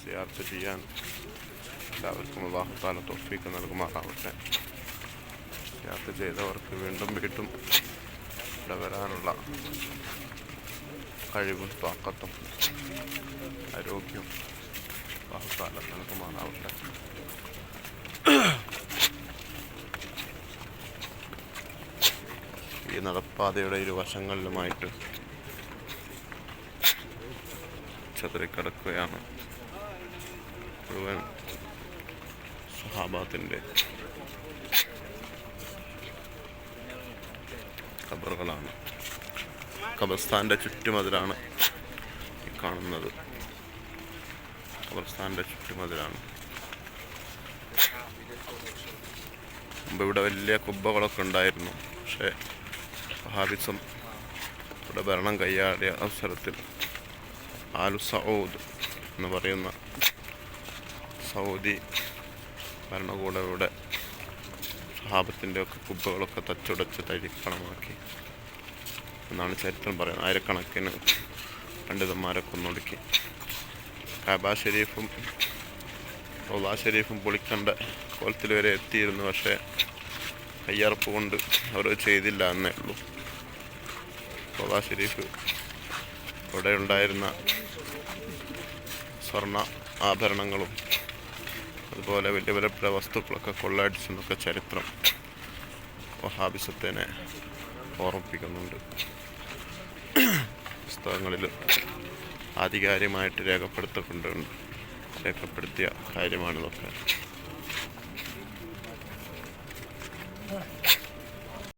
സിയാർത്ത് ചെയ്യാൻ എല്ലാവർക്കും അള്ളാഹുത്താല തൊഫീക്ക് നൽകുമാറാവട്ടെ സിയാർത്ത് ചെയ്തവർക്ക് വീണ്ടും വീണ്ടും ഇവിടെ വരാനുള്ള കഴിവും താക്കത്തും ആരോഗ്യവും അള്ളാഹുത്താല നൽകുമാറാവട്ടെ ഈ നടപ്പാതയുടെ ഇരുവശങ്ങളിലുമായിട്ട് ചതുറിക്കിടക്കുകയാണ് മുഴുവൻ സഹാബാത്തിന്റെ ഖബറുകളാണ്. ഖബർസ്ഥാന്റെ ചുറ്റുമതിലാണ് ഈ കാണുന്നത്. ഖബർസ്ഥാന്റെ ചുറ്റുമതിലാണ്. മുമ്പ് ഇവിടെ വലിയ കുബ്ബകളൊക്കെ ഉണ്ടായിരുന്നു. പക്ഷേ ഹാബിസം ഇവിടെ ഭരണം കൈയാടിയ അവസരത്തിൽ ആലു സൗദ് എന്ന് പറയുന്ന സൗദി ഭരണകൂടയുടെ സഹാബത്തിന്റെ ഒക്കെ കുബ്ബകളൊക്കെ തച്ചുടച്ച് തരിപ്പണമാക്കി എന്നാണ് ചരിത്രം പറയുന്നത്. ആയിരക്കണക്കിന് പണ്ഡിതന്മാരെ കൊന്നൊടുക്കി. കാബ ഷെരീഫും റോദാ ഷെരീഫും പൊളിക്കണ്ട കോലത്തിൽ വരെ എത്തിയിരുന്നു. പക്ഷേ കയ്യറപ്പ് കൊണ്ട് അവർ ചെയ്തില്ല എന്നേ ഉള്ളൂ. റോദാ ഷെരീഫ് അവിടെ ഉണ്ടായിരുന്ന സ്വർണ ആഭരണങ്ങളും അതുപോലെ വലിയ വിലപ്പെട്ട വസ്തുക്കളൊക്കെ കൊള്ളയടിച്ചെന്നൊക്കെ ചരിത്രം വഹാബിസത്തിനെ ഓർമ്മിപ്പിക്കുന്നുണ്ട്. പുസ്തകങ്ങളിൽ ആധികാരികമായിട്ട് രേഖപ്പെടുത്തപ്പെട്ടുണ്ട് രേഖപ്പെടുത്തിയ കാര്യമാണിതൊക്കെ.